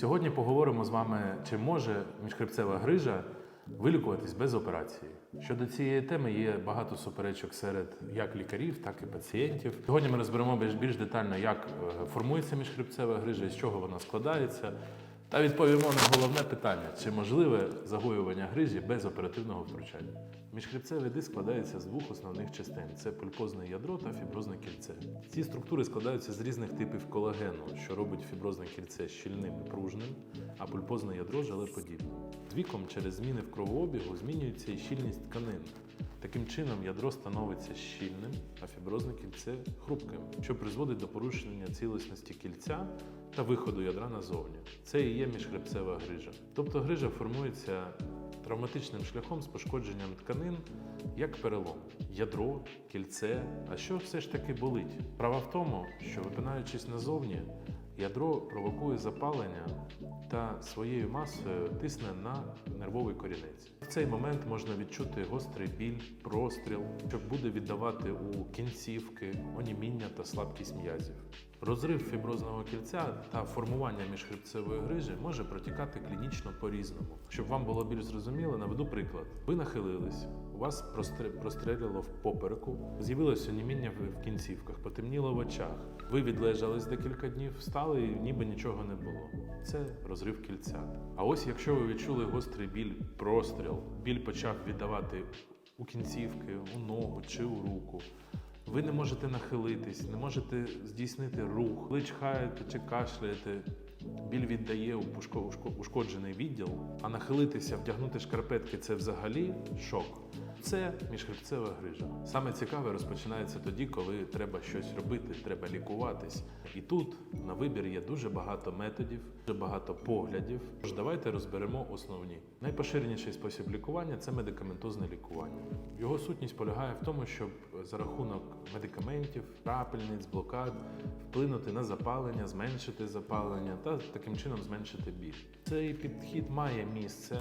Сьогодні поговоримо з вами, чи може міжхребцева грижа вилікуватись без операції. Щодо цієї теми є багато суперечок серед як лікарів, так і пацієнтів. Сьогодні ми розберемо більш, детально, як е, формується міжхребцева грижа, з чого вона складається, та відповімо на головне питання: чи можливе загоювання грижі без оперативного втручання. Міжхребцевий диск складається з двох основних частин: це пульпозне ядро та фіброзне кільце. Ці структури складаються з різних типів колагену, що робить фіброзне кільце щільним і пружним, а пульпозне ядро желеподібним. З віком через зміни в кровообігу змінюється і щільність тканин. Таким чином, ядро становиться щільним, а фіброзне кільце хрупким, що призводить до порушення цілісності кільця та виходу ядра назовні. Це і є міжхребцева грижа. Тобто грижа формується травматичним шляхом з пошкодженням тканин, як перелом, ядро, кільце. А що все ж таки болить? Справа в тому, що випинаючись назовні, ядро провокує запалення та своєю масою тисне на нервовий корінець. Цей момент можна відчути гострий біль, простріл, що буде віддавати у кінцівки, оніміння та слабкість м'язів. Розрив фіброзного кільця та формування міжхребцевої грижі може протікати клінічно по-різному. Щоб вам було більш зрозуміло, наведу приклад. Ви нахилились, у вас простр- прострелило в попереку, з'явилося оніміння в кінцівках, потемніло в очах. Ви відлежались декілька днів, встали і ніби нічого не було. Це розрив кільця. А ось якщо ви відчули гострий біль, простріл, біль почав віддавати у кінцівки, у ногу чи у руку. Ви не можете нахилитись, не можете здійснити рух, ви чхаєте чи кашляєте. Біль віддає у ушкоджений відділ, а нахилитися, вдягнути шкарпетки це взагалі шок. Це міжхребцева грижа. Саме цікаве розпочинається тоді, коли треба щось робити, треба лікуватись. І тут на вибір є дуже багато методів, дуже багато поглядів. Тож давайте розберемо основні. Найпоширеніший спосіб лікування це медикаментозне лікування. Його сутність полягає в тому, щоб за рахунок медикаментів, крапельниць, блокад вплинути на запалення, зменшити запалення та таким чином зменшити біль. Цей підхід має місце.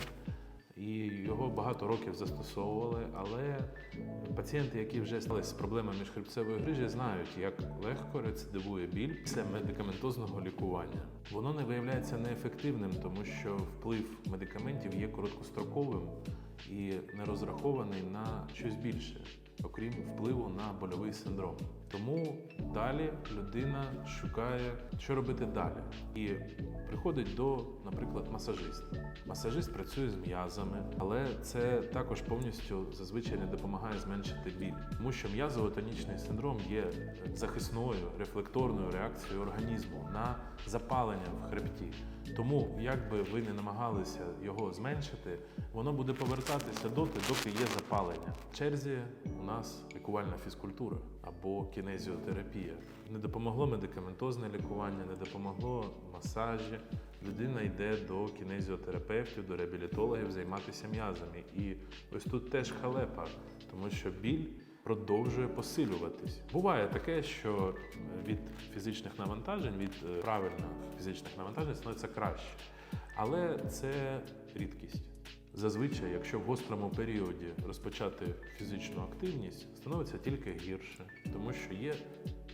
І його багато років застосовували, але пацієнти, які вже сталися з проблемами міжхребцевої грижі, знають, як легко рецидивує біль після медикаментозного лікування. Воно не виявляється неефективним, тому що вплив медикаментів є короткостроковим і не розрахований на щось більше, окрім впливу на больовий синдром. Тому далі людина шукає, що робити далі, і приходить до, наприклад, масажиста. Масажист працює з м'язами, але це також повністю зазвичай не допомагає зменшити біль, тому що м'язово-тонічний синдром є захисною рефлекторною реакцією організму на запалення в хребті. Тому, як би ви не намагалися його зменшити, воно буде повертатися доти, доки є запалення. В черзі у нас лікувальна фізкультура або кінезіотерапія. Не допомогло медикаментозне лікування, не допомогло масажі. Людина йде до кінезіотерапевтів, до реабілітологів займатися м'язами. І ось тут теж халепа, тому що біль продовжує посилюватись. Буває таке, що від фізичних навантажень, від е, правильних фізичних навантажень становиться краще. Але це рідкість. Зазвичай, якщо в гострому періоді розпочати фізичну активність, становиться тільки гірше, тому що є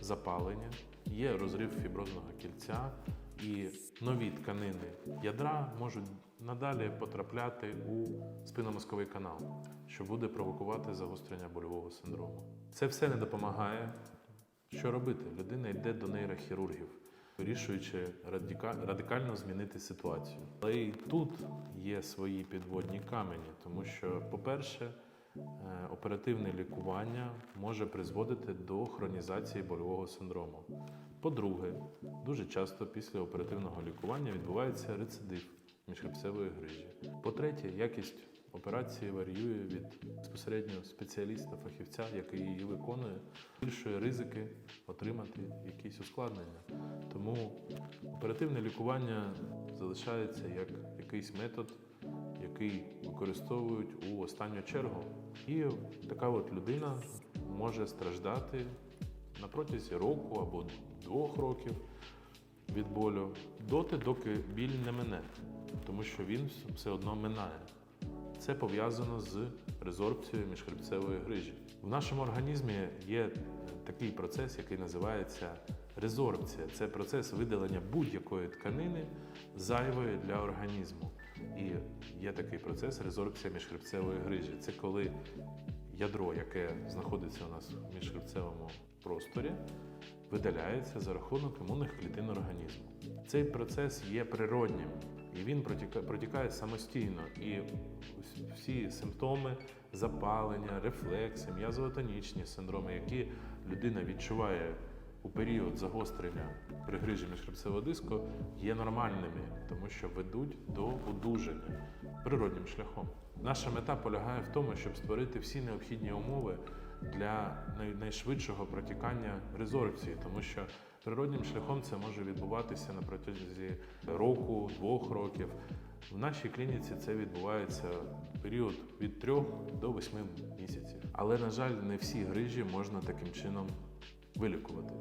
запалення, є розрив фіброзного кільця, і нові тканини ядра можуть надалі потрапляти у спинномозковий канал, що буде провокувати загострення больового синдрому. Це все не допомагає. Що робити? Людина йде до нейрохірургів, вирішуючи радика- радикально змінити ситуацію. Але і тут є свої підводні камені, тому що, по-перше, е, оперативне лікування може призводити до хронізації больового синдрому. По-друге, дуже часто після оперативного лікування відбувається рецидив міжхребцевої грижі. По-третє, якість операції варіює від безпосередньо спеціаліста, фахівця, який її виконує, більшої ризики отримати якісь ускладнення. Тому оперативне лікування залишається як якийсь метод, який використовують у останню чергу. І така от людина може страждати на протязі року або двох років від болю доти, доки біль не мине, тому що він все одно минає. Це пов'язано з резорбцією міжхребцевої грижі. В нашому організмі є такий процес, який називається Резорбція це процес видалення будь-якої тканини зайвої для організму. І є такий процес резорбція міжхребцевої грижі. Це коли ядро, яке знаходиться у нас в міжхребцевому просторі, видаляється за рахунок імунних клітин організму. Цей процес є природнім і він протікає самостійно. І всі симптоми запалення, рефлекси, м'язотонічні синдроми, які людина відчуває у період загострення при грижі міжхребцевого диску, є нормальними, тому що ведуть до одужання природнім шляхом. Наша мета полягає в тому, щоб створити всі необхідні умови для найшвидшого протікання резорбції, тому що природнім шляхом це може відбуватися на протязі року, двох років. В нашій клініці це відбувається період від 3 до 8 місяців. Але, на жаль, не всі грижі можна таким чином вилікувати.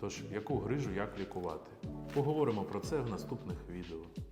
Тож, яку грижу як лікувати? Поговоримо про це в наступних відео.